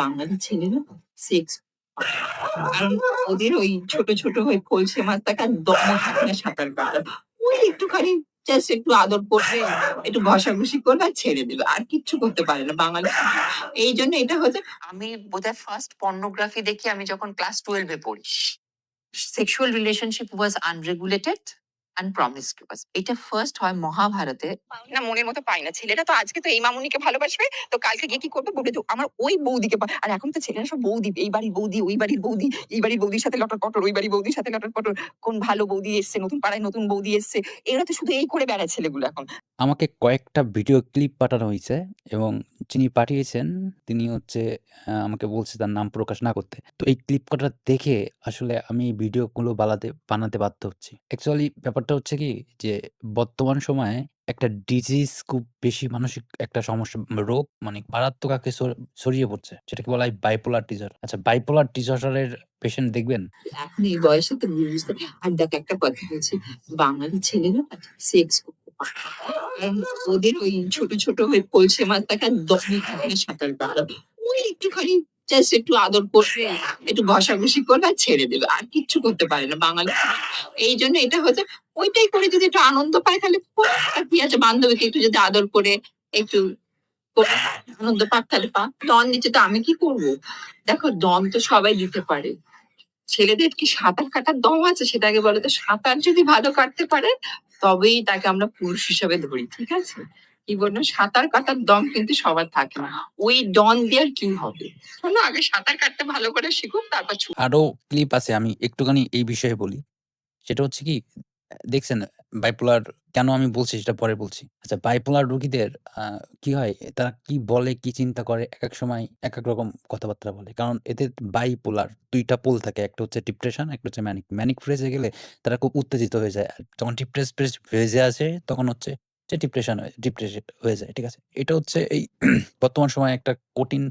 বাঙালি ছেলেরা সেক্স কারণ ওদের ওই ছোট ছোট হয়ে কলসে মাছ থাকে আর দমও থাকে না সাঁতার ওই একটুখানি জাস্ট একটু আদর করবে, একটু ঘষাঘষি করবে আর ছেড়ে দেবে। আর কিচ্ছু করতে পারে না বাঙালি এই জন্য এটা হচ্ছে আমি বোধহয় ফার্স্ট পর্নোগ্রাফি দেখি আমি যখন ক্লাস টুয়েলভে পড়ি। সেক্সুয়াল রিলেশনশিপ ওয়াজ আনরেগুলেটেড এটা ফার্স্ট হয় মহাভারতে। না মনের মতো পাই না। ছেলেরা তো আজকে তো এই মামুনিকে ভালোবাসবে তো কালকে গিয়ে কি করবে? তো আমার ওই বৌদিকে পা- আর এখন তো ছেলেরা সব বৌদি এই বাড়ির বৌদি ওই বাড়ির বৌদি এই বাড়ির বৌদির সাথে লটর পটর ওই বাড়ির বৌদির সাথে লটর পটর কোন ভালো বৌদি এসছে নতুন পাড়ায় নতুন বৌদি এসছে। এরা তো শুধু এই করে বেড়ায় ছেলেগুলো এখন। আমাকে কয়েকটা ভিডিও ক্লিপ পাঠানো হয়েছে এবং যিনি পাঠিয়েছেন তিনি হচ্ছে আহ, আমাকে বলছে তার নাম প্রকাশ না করতে। তো এই ক্লিপ কটা দেখে আসলে আমি এই ভিডিওগুলো বানাতে বানাতে বাধ্য হচ্ছি। অ্যাকচুয়ালি ব্যাপারটা হচ্ছে কি, যে বর্তমান সময়ে একটা ডিজিজ খুব বেশি মানসিক একটা সমস্যা রোগ মানে মারাত্মক আকারে ছড়- ছড়িয়ে পড়ছে। যেটাকে বলা হয় বাইপোলার ডিসঅর্ডার আচ্ছা বাইপোলার ডিসঅর্ডারের পেশেন্ট দেখবেন? এই বয়সে তো বুঝতে আর দেখ একটা কথা বলছি বাঙালি ছেলেরা সেক্স না। কারণ ওদের ওই ছোট ছোট ওই কলসে মাছ থাকে আর দমই সাঁতার কাটা ওই একটুখানি জাস্ট একটু আদর করবে, একটু ঘষাঘষি করবে ছেড়ে দেবে, আর কিচ্ছু করতে পারে না বাঙালি। এই জন্য এটা হচ্ছে ওইটাই করে যদি একটু আনন্দ পায় তাহলে। আর কি আছে। বান্ধবীকে একটু যদি আদর করে একটু আনন্দ পাক তাহলে পাক। দন দিচ্ছে তো আমি কি করব? দেখো দম তো সবাই দিতে পারে। ছেলেদের কি সাঁতার কাটার দম আছে? সেটা আগে তো সাঁতার যদি ভালো কাটতে পারে, তবেই তাকে আমরা পুরুষ হিসাবে ধরি, ঠিক আছে? কি বলব? সাঁতার কাটার দম কিন্তু সবার থাকে না। ওই দম দিয়ে আর কি হবে? চলো আগে সাঁতার কাটতে ভালো করে শিখুক, তারপর আরও ক্লিপ আছে, আমি একটুখানি এই বিষয়ে বলি। সেটা হচ্ছে কি দেখছেন বাইপোলার কেন আমি বলছি সেটা পরে বলছি। আচ্ছা বাইপোলার রোগীদের আহ, কি হয়? তারা কি বলে কি চিন্তা করে? এক এক সময় এক এক রকম কথাবার্তা বলে। কারণ এদের বাইপোলার দুইটা পোল থাকে। একটা হচ্ছে ডিপ্রেশন একটা হচ্ছে ম্যানিক ম্যানিক ফ্রেজে গেলে তারা খুব উত্তেজিত হয়ে যায়। আর যখন ডিপ্রেস ফ্রেজ ফেজে আসে তখন হচ্ছে যে ডিপ্রেশন হয়ে ডিপ্রেসড হয়ে যায় ঠিক আছে? এটা হচ্ছে এই বর্তমান সময়ে একটা কঠিন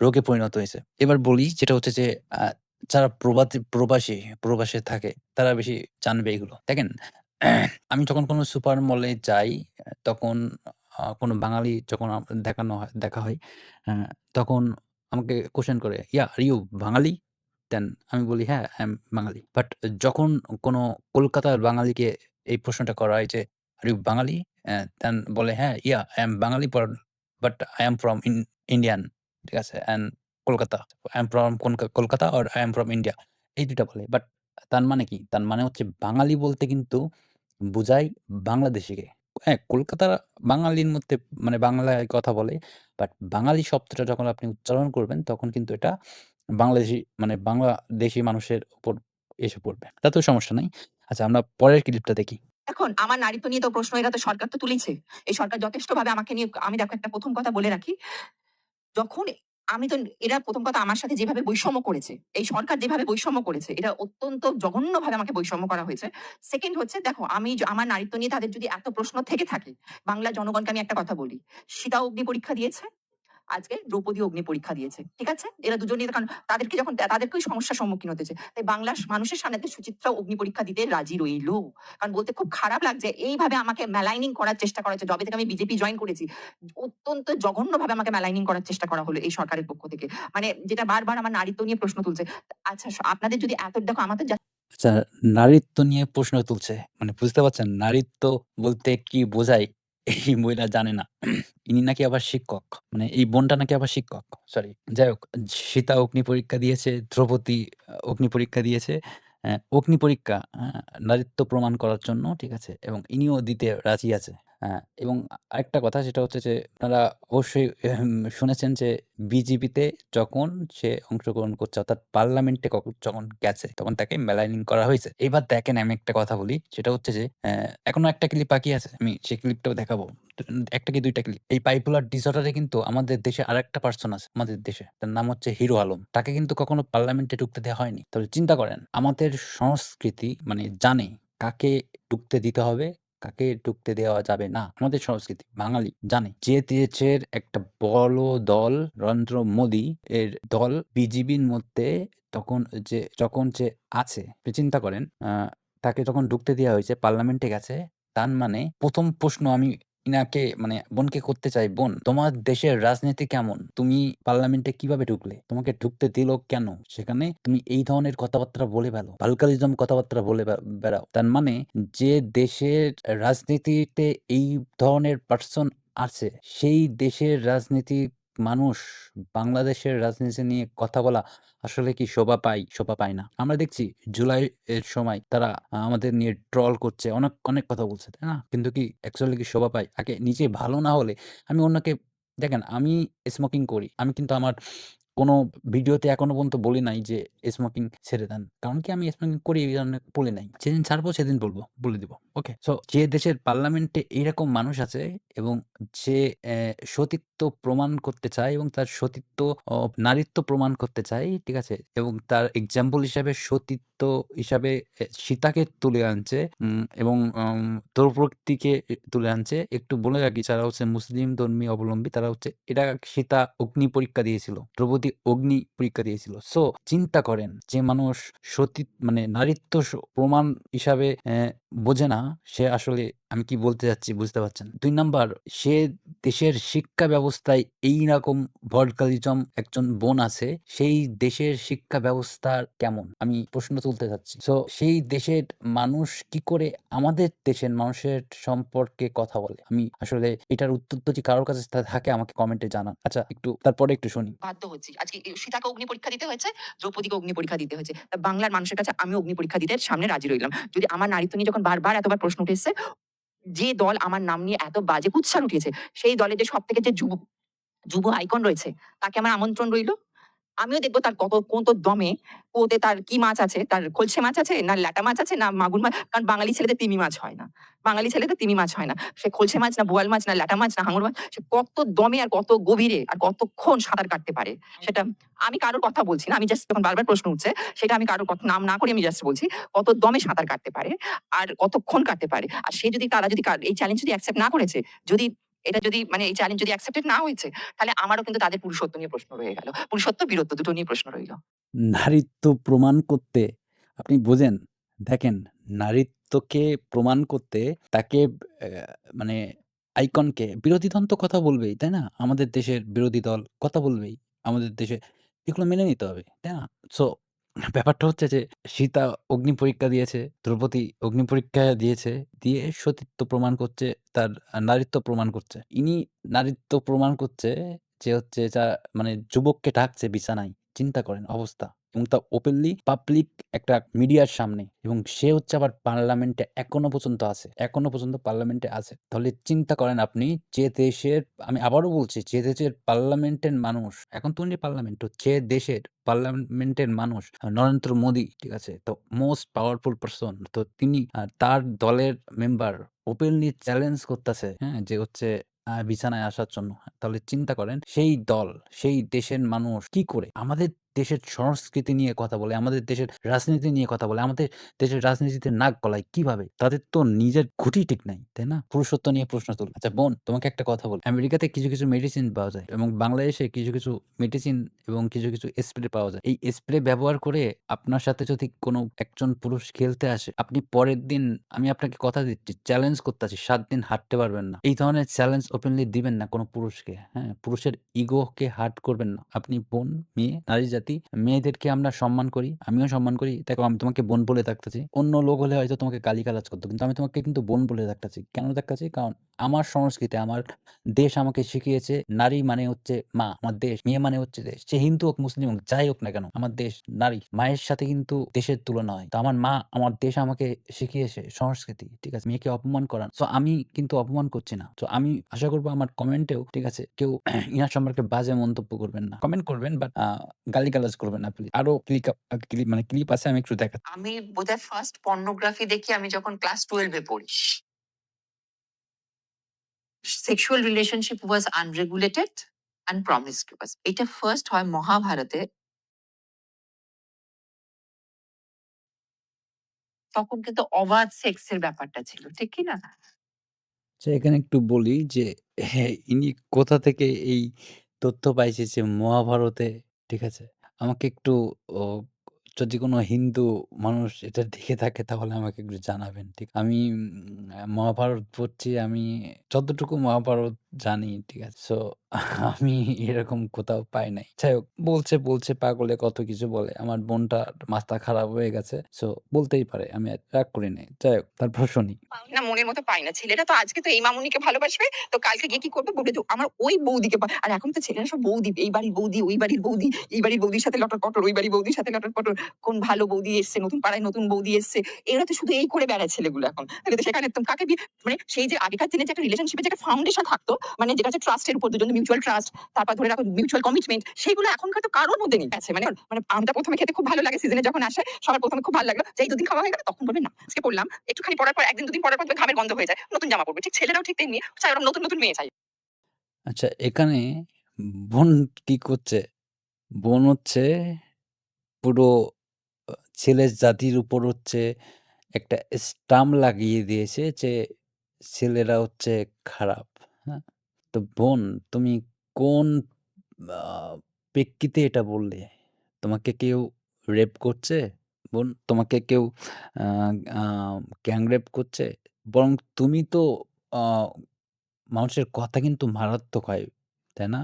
রোগে পরিণত হয়েছে। এবার বলি যেটা হচ্ছে যে আহ, যারা প্রবাসী প্রবাসী, প্রবাসে থাকে, তারা বেশি জানবে এগুলো। দেখেন, আমি যখন কোনো সুপার মলে যাই, তখন কোনো বাঙালি যখন দেখানো হয়, দেখা হয় তখন আমাকে কোশ্চেন করে, ইয়া আর ইউ বাঙালি? দেন আমি বলি হ্যাঁ আই এম বাঙালি। বাট যখন কোনো কলকাতার বাঙালিকে এই প্রশ্নটা করা হয় যে আর ইউ বাঙালি? দেন বলে হ্যাঁ yeah I am Bangali but I am from in Indian ঠিক আছে? And Kolkata I am from Kolkata or I am from India এই দুইটা বলে। বাট তার মানে কি? তার মানে হচ্ছে বাঙালি বলতে কিন্তু বোঝায় বাংলাদেশিকে। হ্যাঁ কলকাতার বাঙালির মধ্যে মানে বাংলায় কথা বলে বাট বাঙালি শব্দটা যখন আপনি উচ্চারণ করবেন, তখন কিন্তু এটা বাংলাদেশি মানে বাংলাদেশি মানুষের উপর এসে পড়বে। তাতেও সমস্যা নাই। আচ্ছা আমরা পরের ক্লিপটা দেখি। এখন আমার নারীত্ব নিয়ে তো প্রশ্ন এরা তো সরকার তো তুলেছে। এই সরকার যথেষ্ট ভাবে আমাকে নিয়ে, আমি দেখো একটা প্রথম কথা বলে রাখি। যখন আমি তো এরা প্রথম কথা আমার সাথে যেভাবে বৈষম্য করেছে, এই সরকার যেভাবে বৈষম্য করেছে, এটা অত্যন্ত জঘন্য ভাবে আমাকে বৈষম্য করা হয়েছে। সেকেন্ড হচ্ছে, দেখো, আমি আমার নারীত্ব নিয়ে তাদের যদি এত প্রশ্ন থেকে থাকে বাংলা জনগণকে আমি একটা কথা বলি সীতা অগ্নি পরীক্ষা দিয়েছে? আজকে দ্রৌপদী অগ্নি পরীক্ষা দিয়েছে, ঠিক আছে? এরা দুজনই কারণ তাদেরকে যখন তাদেরকেই সমস্যার সম্মুখীন হতেছে তাই বাংলা মানুষের সামনে সুচিত্রা অগ্নি পরীক্ষা দিতে রাজি রইল। কারণ বলতে খুব খারাপ লাগছে, এইভাবে আমাকে ম্যালাইনিং করার চেষ্টা করা হচ্ছে। যবে থেকে আমি বিজেপি জয়েন করেছি, অত্যন্ত জঘন্যভাবে আমাকে ম্যালাইনিং করার চেষ্টা করা হলো এই সরকারের পক্ষ থেকে। মানে যেটা বারবার আমার নারীত্ব নিয়ে প্রশ্ন তুলছে। আচ্ছা আপনাদের যদি এত দেখো আমাদের আচ্ছা নারীত্ব নিয়ে প্রশ্ন তুলছে। মানে বুঝতে পারছেন, নারীত্ব বলতে কি বোঝায়? এই মহিলা জানে না। ইনি নাকি আবার শিক্ষক। মানে এই বোনটা নাকি আবার শিক্ষক। সরি যাই হোক সীতা অগ্নি পরীক্ষা দিয়েছে দ্রৌপদী অগ্নি পরীক্ষা দিয়েছে। অগ্নি পরীক্ষা আহ, নারীত্ব প্রমাণ করার জন্য ঠিক আছে? এবং ইনিও দিতে রাজি আছে। আহ, এবং আরেকটা কথা সেটা হচ্ছে যে আপনারা অবশ্যই শুনেছেন যে বিজেপিতে যখন সে অংশগ্রহণ করছে অর্থাৎ পার্লামেন্টে যখন গেছে তখন তাকে মেলাইনিং করা হয়েছে। এবার দেখেন আমি একটা কথা বলি সেটা হচ্ছে যে এখনও একটা ক্লিপ বাকি আছে আমি সেই ক্লিপটাও দেখাবো। একটা কি দুইটা ক্লিপ এই বাইপোলার ডিসঅর্ডারে কিন্তু আমাদের দেশে আরেকটা পার্সন আছে আমাদের দেশে তার নাম হচ্ছে হিরো আলম। তাকে কিন্তু কখনো পার্লামেন্টে ঢুকতে দেওয়া হয়নি। তবে চিন্তা করেন আমাদের সংস্কৃতি মানে জানে কাকে ঢুকতে দিতে হবে কাকে ঢুকতে দেওয়া যাবে না? আমাদের সংস্কৃতি, বাঙালি জানে। যে দেশের একটা বড় দল নরেন্দ্র মোদী, এর দল বিজিবির মধ্যে তখন যে, যখন যে আছে চিন্তা করেন তাকে যখন ঢুকতে দেওয়া হয়েছে, পার্লামেন্টে গেছে, তার মানে প্রথম প্রশ্ন আমি ইনাকে মানে বোনকে করতে চাই, "বোন তোমার দেশের রাজনীতি কেমন? তুমি পার্লামেন্টে কীভাবে ঢুকলে? তোমাকে ঢুকতে দিল কেন? সেখানে তুমি এই ধরনের কথাবার্তা বলে বেলো ভালকালিজম কথাবার্তা বলে বেড়াও। তার মানে যে দেশের রাজনীতিতে এই ধরনের পার্সন আছে, সেই দেশের রাজনীতির মানুষ বাংলাদেশের রাজনীতি নিয়ে কথা বলা আসলে কি শোভা পায়? শোভা পায় না। আমরা দেখছি জুলাই এর সময় তারা আমাদের নিয়ে ট্রল করছে, অনেক, অনেক কথা বলছে, তাই না? কিন্তু কি অ্যাকচুয়ালি কি শোভা পায়? আগে নিজে ভালো না হলে আমি অন্যকে দেখেন আমি স্মোকিং করি। আমি কিন্তু আমার কোনো ভিডিওতে এখনও পর্যন্ত বলি নাই যে স্মোকিং ছেড়ে দেন। কারণ কি আমি স্মোকিং করি এই কারণে বলি নাই। যেদিন ছাড়বো সেদিন বলব বলে দিব। ওকে? সো যে দেশের পার্লামেন্টে এইরকম মানুষ আছে এবং যে সতীত্ব প্রমাণ করতে চায় এবং তার সতীত্ব নারীত্ব প্রমাণ করতে চায়, ঠিক আছে? এবং তার এক্সাম্পল হিসাবে সতীত্ব হিসাবে সীতাকে তুলে আনছে এবং দ্রৌপদীকে তুলে আনছে। একটু বলে রাখি যারা হচ্ছে মুসলিম ধর্মী অবলম্বী তারা হচ্ছে এটা সীতা অগ্নি পরীক্ষা দিয়েছিল। দ্রৌপদী অগ্নি পরীক্ষা দিয়েছিল। সো চিন্তা করেন যে মানুষ সতী মানে নারীত্ব প্রমাণ হিসাবে বোঝে না, সে আসলে আমি কি বলতে চাচ্ছি বুঝতে পারছেন। ২ নাম্বার সে দেশের শিক্ষা ব্যবস্থায় এইরকম ভডকালিজম একজন বোন আছে, সেই দেশের শিক্ষা ব্যবস্থা কেমন? আমি প্রশ্ন তুলতে চাচ্ছি। সো সেই দেশের মানুষ কি করে আমাদের দেশের মানুষের সম্পর্কে কথা বলে? আমি আসলে এটার উত্তর যদি কারোর কাছে থাকে আমাকে কমেন্টে জানান। আচ্ছা একটু তারপরে একটু শুনি। বাধ্য হচ্ছি। আজকে সীতাকে অগ্নি পরীক্ষা দিতে হয়েছে, দ্রৌপদীকে অগ্নি পরীক্ষা দিতে হয়েছে। তা বাংলার মানুষের কাছে আমি অগ্নি পরীক্ষা দিতে সামনে রাজি রইলাম। যদি আমার নারীত্ব নিয়ে যখন বারবার এতবার প্রশ্ন উঠে এসছে, যে দল আমার নাম নিয়ে এত বাজে কুৎসার উঠিয়েছে, সেই দলে যে সব থেকে যে যুব যুব আইকন রয়েছে, তাকে আমার আমন্ত্রণ রইল। আমিও দেখব তার কত কোন তোর দমে কোতে তার কি মাছ আছে, তার খোলসে মাছ আছে, না ল্যাটা মাছ আছে, না মাগুর মাছ। কারণ বাঙালি ছেলেদের তিমি মাছ হয় না। বাঙালি ছেলেদের তিমি মাছ হয় না। সে খলসে মাছ, না বোয়াল মাছ, না ল্যাটা মাছ, না হাঙর মাছ। সে কত দমে আর কত গভীরে আর কতক্ষণ সাঁতার কাটতে পারে। সেটা আমি কারোর কথা বলছি না। আমি জাস্ট যখন বারবার প্রশ্ন উঠছে, সেটা আমি কারোর কথা নাম না করে আমি জাস্ট বলছি। কত দমে সাঁতার কাটতে পারে আর কতক্ষণ কাটতে পারে। আর সে যদি তারা যদি এই চ্যালেঞ্জ যদি অ্যাকসেপ্ট না করেছে, যদি এটা যদি মানে এই চ্যালেঞ্জ যদি অ্যাকসেপ্টেড না হয়েছে, তাহলে আমারও কিন্তু তাদের পুরুষত্ব নিয়ে প্রশ্ন রয়ে গেল। পুরুষত্ব, বীরত্ব দুটো নিয়ে প্রশ্ন রইল। নারীত্ব প্রমাণ করতে আপনি বোঝেন, দেখেন নারীত্বকে প্রমাণ করতে তাকে মানে আইকনকে বিরোধী দল তো কথা বলবেই, তাই না? আমাদের দেশের বিরোধী দল কথা বলবেই। আমাদের দেশে এগুলো মেনে নিতে হবে, তাই না? সো ব্যাপারটা হচ্ছে যে সীতা অগ্নি পরীক্ষা দিয়েছে, দ্রৌপদী অগ্নি পরীক্ষা দিয়েছে, দিয়ে সতীত্ব প্রমাণ করছে, তার নারীত্ব প্রমাণ করছে। ইনি নারীত্ব প্রমাণ করছে যে হচ্ছে যা মানে যুবককে ডাকছে বিছানায়। চিন্তা করেন অবস্থা। এবং তা ওপেনলি পাবলিক একটা মিডিয়ার সামনে এবং সে হচ্ছে আবার পার্লামেন্টে এখনও পর্যন্ত আছে। এখনও পর্যন্ত পার্লামেন্টে আছে। তাহলে চিন্তা করেন আপনি যে দেশের আমি আবারও বলছি যে দেশের পার্লামেন্টের মানুষ এখন তো উনি পার্লামেন্ট যে দেশের পার্লামেন্টের মানুষ নরেন্দ্র মোদি, ঠিক আছে? তো মোস্ট পাওয়ারফুল পারসন তো তিনি তার দলের মেম্বার ওপেনলি চ্যালেঞ্জ করতেছে, হ্যাঁ? যে হচ্ছে বিছানায় আসার জন্য। তাহলে চিন্তা করেন সেই দল, সেই দেশের মানুষ কি করে আমাদের দেশের সংস্কৃতি নিয়ে কথা বলে, আমাদের দেশের রাজনীতি নিয়ে কথা বলে, আমাদের দেশের রাজনীতিতে নাক গলায় কীভাবে? তাদের তো নিজের খুঁটি ঠিক নাই, তাই না? পুরুষত্ব নিয়ে প্রশ্ন তুল আচ্ছা বোন তোমাকে একটা কথা বল আমেরিকাতে কিছু, কিছু মেডিসিন পাওয়া যায় এবং বাংলাদেশে কিছু, কিছু মেডিসিন এবং কিছু, কিছু স্প্রে পাওয়া যায়। এই স্প্রে ব্যবহার করে আপনার সাথে যদি কোনো একজন পুরুষ খেলতে আসে, আপনি পরের দিন আমি আপনাকে কথা দিচ্ছি চ্যালেঞ্জ করতেছি ৭ দিন হাঁটতে পারবেন না। এই ধরনের চ্যালেঞ্জ ওপেনলি দিবেন না কোনো পুরুষকে, হ্যাঁ? পুরুষের ইগোকে হার্ট করবেন না। আপনি বোন, মেয়ে, নারী জাতি, মেয়েদেরকে আমরা সম্মান করি। আমিও সম্মান করি। দেখো আমি তোমাকে বোন বলে ডাকতেছি। অন্য লোক হলে হয়তো তোমাকে গালিগালাজ করত। কিন্তু আমি তোমাকে কিন্তু বোন বলে ডাকতেছি। কেন ডাকতেছি? কারণ আমার সংস্কৃতি, আমার দেশ আমাকে শিখিয়েছে নারী মানে হচ্ছে মা, আমার দেশ। মেয়ে মানে হচ্ছে দেশ। সে হিন্দু হোক, মুসলিম হোক, যাই হোক না কেন, আমার দেশ নারী। মায়ের সাথে কিন্তু দেশের তুলনা হয়। তো আমার মা, আমার দেশ আমাকে শিখিয়েছে সংস্কৃতি, ঠিক আছে? মেয়েকে অপমান করান তো আমি কিন্তু অপমান করছি না। তো আমি আশা করব আমার কমেন্টেও, ঠিক আছে? কেউ ইনার সম্পর্কে বাজে মন্তব্য করবেন না। কমেন্ট করবেন বাট করবেন না প্লিজ। আরও ক্লিক মানে ক্লিপ আছে আমি একটু দেখা আমি বোধহয় ফার্স্ট পর্নোগ্রাফি দেখি আমি যখন ক্লাস 12 এ পড়ি। Sexual relationship was unregulated and promiscuous. এটা ফার্স্ট হয় মহাভারতে। তখন কিন্তু অবাধ সেক্স এর ব্যাপারটা ছিল। ঠিক কি না? আচ্ছা এখানে একটু বলি যে হ্যাঁ, ইনি কোথা থেকে এই তথ্য পাইছে যে মহাভারতে, ঠিক আছে? আমাকে একটু যদি কোনো হিন্দু মানুষ এটা দেখে থাকে তাহলে আমাকে একটু জানাবেন। ঠিক আমি মহাভারত পড়ছি, আমি যতটুকু মহাভারত জানি, ঠিক আছে? সো আমি এরকম কোথাও পাই নাই। যাই হোক বলছে, বলছে পাগলে কত কিছু বলে। আমার বোনটার মাথা খারাপ হয়ে গেছে। সো বলতেই পারে। আমি রাগ করি নাই। যাই হোক তারপর শুনি। না মনের মতো পাই না। ছেলেরা তো আজকে তো এই মামুনিকে ভালোবাসবে, তো কালকে গিয়ে কি করবে? বলবে যে আমার ওই বৌদিকে পা আর এখন তো ছেলেরা সব বৌদি, এই বাড়ির বৌদি, ওই বাড়ির বৌদি, এই বাড়ির বৌদির সাথে লটর-পটর, ওই বাড়ির বৌদির সাথে লটর-পটর। কোন ভালো বৌদি এসছে, নতুন পাড়ায় নতুন বৌদি এসছে। এরা তো শুধু এই করে বেড়ায় ছেলেগুলো এখন। কিন্তু সেখানে একদম কাকে বিয়ে মানে সেই যে আগেকার দিনে যে একটা রিলেশনশিপের যে একটা ফাউন্ডেশন থাকতো, মানে যেটা হচ্ছে ট্রাস্টের উপর দুজনের মিউচুয়াল ট্রাস্ট, তারপর ধরে রাখো মিউচুয়াল কমিটমেন্ট, সেগুলো এখনকার তো কারোর মধ্যে নেই। আছে মানে মানে আমটা ১ম এ খেতে খুব ভালো লাগে সিজনে যখন আসে, সবার ১ম এ খুব ভালো লাগল। যেই দুদিন খাওয়া হয়ে গেল তখন বলবে না, আজকে পড়লাম। একটুখানি পড়ার পর ১ দিন ২ পড়ার পর ঘামের গন্ধ হয়ে যায়। নতুন জামা পড়বে। ঠিক ছেলেরাও ঠিক তেমনি চায় ওরা নতুন, নতুন মেয়ে চায়। আচ্ছা এখানে বোন কি করছে? বোন হচ্ছে পুরো ছেলে জাতির উপর হচ্ছে একটা স্টাম্প লাগিয়ে দিয়েছে যে ছেলেরা হচ্ছে খারাপ। হ্যাঁ? তো বোন তুমি কোন প্রেক্ষিতে এটা বললে? তোমাকে কেউ রেপ করছে? বোন তোমাকে কেউ আ গ্যাং রেপ করছে? বরং তুমি তো মানুষের কথা কিন্তু মারাত্মক হয়। তাই না?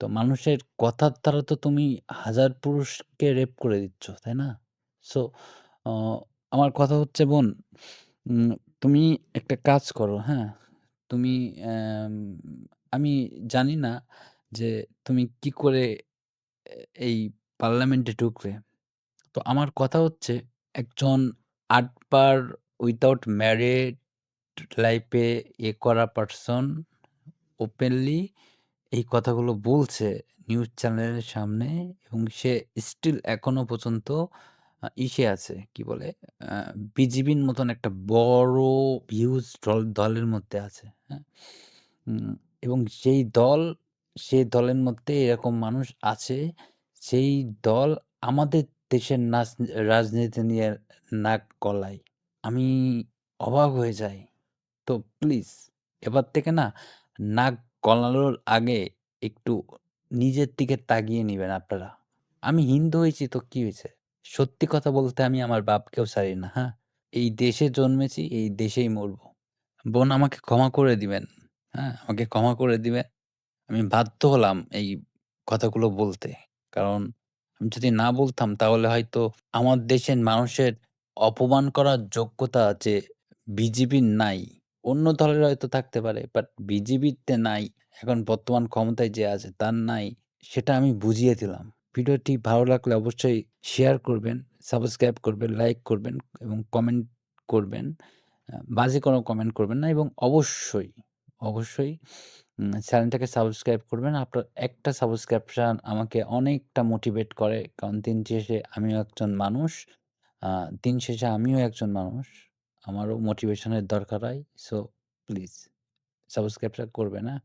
তো মানুষের কথার দ্বারা তো তুমি হাজার পুরুষকে রেপ করে দিচ্ছ। তাই না? সো আমার কথা হচ্ছে বোন তুমি একটা কাজ করো, হ্যাঁ? তুমি আমি জানি না যে তুমি কি করে এই পার্লামেন্টে ঢুকলে। তো আমার কথা হচ্ছে একজন আটবার উইথআউট ম্যারিড লাইফ এ এ করা পারসন ওপেনলি এই কথাগুলো বলছে নিউজ চ্যানেলের সামনে এবং সে স্টিল এখনও পর্যন্ত ইসে আছে, কি বলে? বিজিবির মতন একটা বড় হিউজ দল দলের মধ্যে আছে। হ্যাঁ? এবং সেই দল, সেই দলের মধ্যে এরকম মানুষ আছে, সেই দল আমাদের দেশের নাচ রাজনীতি নিয়ে নাক গলায়। আমি অবাক হয়ে যাই। তো প্লিজ এবার থেকে না নাক গলানোর আগে একটু নিজের দিকে তাকিয়ে নিবেন আপনারা। আমি হিন্দু হয়েছি তো কি হয়েছে? সত্যি কথা বলতে আমি আমার বাপকেও ছাড়ি না, হ্যাঁ? এই দেশে জন্মেছি, এই দেশেই মরবো। বোন আমাকে ক্ষমা করে দিবেন। হ্যাঁ? আমাকে ক্ষমা করে দিবেন। আমি বাধ্য হলাম এই কথাগুলো বলতে। কারণ আমি যদি না বলতাম তাহলে হয়তো আমার দেশের মানুষের অপমান করার যোগ্যতা যে বিজিবির নাই। অন্য দলের হয়তো থাকতে পারে। বাট বিজিবিতে নাই। এখন বর্তমান ক্ষমতায় যে আছে তার নাই। সেটা আমি বুঝিয়ে দিলাম। ভিডিওটি ভালো লাগলে অবশ্যই শেয়ার করবেন, সাবস্ক্রাইব করবেন, লাইক করবেন এবং কমেন্ট করবেন। বাজে কোনো কমেন্ট করবেন না এবং অবশ্যই, অবশ্যই চ্যানেলটাকে সাবস্ক্রাইব করবেন। আপনার একটা সাবস্ক্রিপশন আমাকে অনেকটা মোটিভেট করে। কারণ দিন শেষে আমিও একজন মানুষ। দিন শেষে আমিও একজন মানুষ। আমারও মোটিভেশনের দরকার হয়। সো প্লিজ সাবস্ক্রাইবটা করবেন, হ্যাঁ?